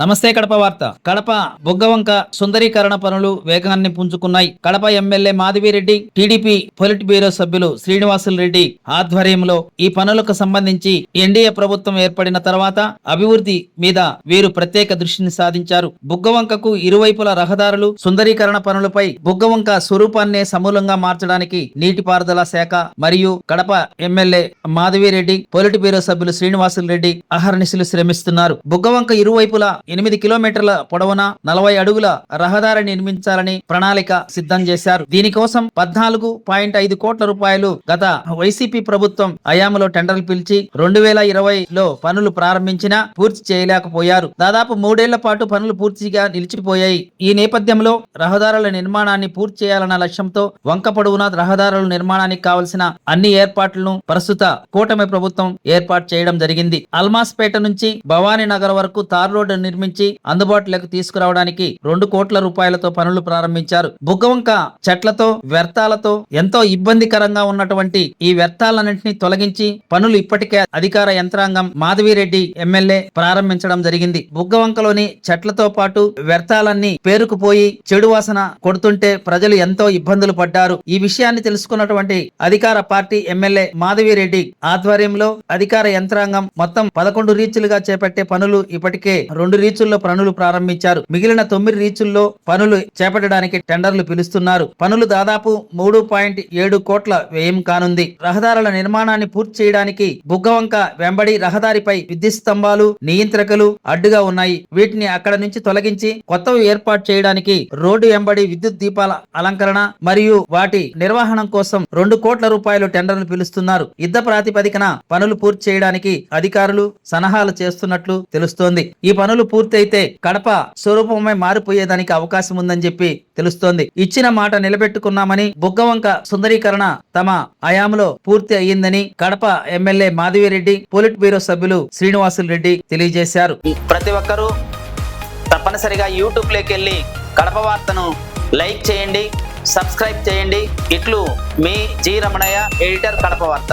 నమస్తే కడప వార్త. కడప బొగ్గవంక సుందరీకరణ పనులు వేగాన్ని పుంజుకున్నాయి. Kadapa MLA Madhavi Reddy TDP polit bureau సభ్యులు శ్రీనివాసులు రెడ్డి ఆధ్వర్యంలో ఈ పనులకు సంబంధించి ఎన్డీఏ ప్రభుత్వం ఏర్పడిన తర్వాత అభివృద్ధి మీద వీరు ప్రత్యేక దృష్టిని సాధించారు. బుగ్గవంకకు ఇరువైపుల రహదారులు సుందరీకరణ పనులపై బుగ్గవంక స్వరూపాన్నే సమూలంగా మార్చడానికి నీటిపారుదల శాఖ మరియు Kadapa MLA Madhavi Reddy polit bureau సభ్యులు శ్రీనివాసులు రెడ్డి అహర్నిశలు శ్రమిస్తున్నారు. బుగ్గవంక ఇరువైపులా ఎనిమిది కిలోమీటర్ల పొడవున నలభై అడుగుల రహదారి నిర్మించాలని ప్రణాళిక సిద్ధం చేశారు. దీనికోసం పద్నాలుగు పాయింట్ ఐదు కోట్ల రూపాయలు గత వైసీపీ ప్రభుత్వం హయాంలో టెండర్లు పిలిచి రెండు వేల ఇరవైలో పనులు ప్రారంభించినా పూర్తి చేయలేకపోయారు. దాదాపు మూడేళ్ళ పాటు పనులు పూర్తిగా నిలిచిపోయాయి. ఈ నేపథ్యంలో రహదారుల నిర్మాణాన్ని పూర్తి చేయాలన్న లక్ష్యంతో వంక పొడవునా రహదారుల నిర్మాణానికి కావలసిన అన్ని ఏర్పాట్లను ప్రస్తుత కూటమి ప్రభుత్వం ఏర్పాటు చేయడం జరిగింది. అల్మాస్పేట నుంచి భవానీ నగర్ వరకు తార్ రోడ్డు నిర్మించి అందుబాటులోకి తీసుకురావడానికి రెండు కోట్ల రూపాయలతో పనులు ప్రారంభించారు. బుగ్గవంక చెట్లతో వ్యర్థాలతో ఎంతో ఇబ్బందికరంగా ఉన్నటువంటి ఈ వ్యర్థాలన్నింటినీ తొలగించి పనులు ఇప్పటికే అధికార యంత్రాంగం మాధవిరెడ్డి ఎమ్మెల్యే ప్రారంభించడం జరిగింది. బుగ్గవంకలోని చెట్లతో పాటు వ్యర్థాలన్నీ పేరుకుపోయి చెడు వాసన కొడుతుంటే ప్రజలు ఎంతో ఇబ్బందులు పడ్డారు. ఈ విషయాన్ని తెలుసుకున్నటువంటి అధికార పార్టీ ఎమ్మెల్యే మాధవిరెడ్డి ఆధ్వర్యంలో అధికార యంత్రాంగం మొత్తం పదకొండు రీచ్లుగా చేపట్టే పనులు ఇప్పటికే రెండు రీచుల్లో పనులు ప్రారంభించారు. మిగిలిన తొమ్మిది రీచుల్లో పనులు చేపట్టడానికి టెండర్లు పిలుస్తున్నారు. పనులు దాదాపు మూడు పాయింట్ ఏడు కోట్ల వ్యయం కానుంది. రహదారుల నిర్మాణాన్ని పూర్తి చేయడానికి బుగ్గవంక వెంబడి రహదారిపై విద్యుత్ స్తంభాలు నియంత్రకలు అడ్డుగా ఉన్నాయి. వీటిని అక్కడ నుంచి తొలగించి కొత్తవి ఏర్పాటు చేయడానికి రోడ్డు వెంబడి విద్యుత్ దీపాల అలంకరణ మరియు వాటి నిర్వహణం కోసం రెండు కోట్ల రూపాయలు టెండర్లు పిలుస్తున్నారు. యుద్ధ ప్రాతిపదికన పనులు పూర్తి చేయడానికి అధికారులు సలహాలు చేస్తున్నట్లు తెలుస్తోంది. ఈ పనులు పూర్తయితే కడప స్వరూపమై మారిపోయేదానికి అవకాశం ఉందని చెప్పి తెలుస్తోంది. ఇచ్చిన మాట నిలబెట్టుకున్నామని బుగ్గవంక సుందరీకరణ తమ హయాంలో పూర్తి అయ్యిందని Kadapa MLA Madhavi Reddy polit bureau సభ్యులు శ్రీనివాసులు రెడ్డి తెలియజేశారు. ప్రతి ఒక్కరూ తప్పనిసరిగా యూట్యూబ్లోకి వెళ్ళి కడప వార్తను లైక్ చేయండి సబ్స్క్రైబ్ చేయండి. ఇట్లు మీ జి రమణయ్య ఎడిటర్ కడప వార్త.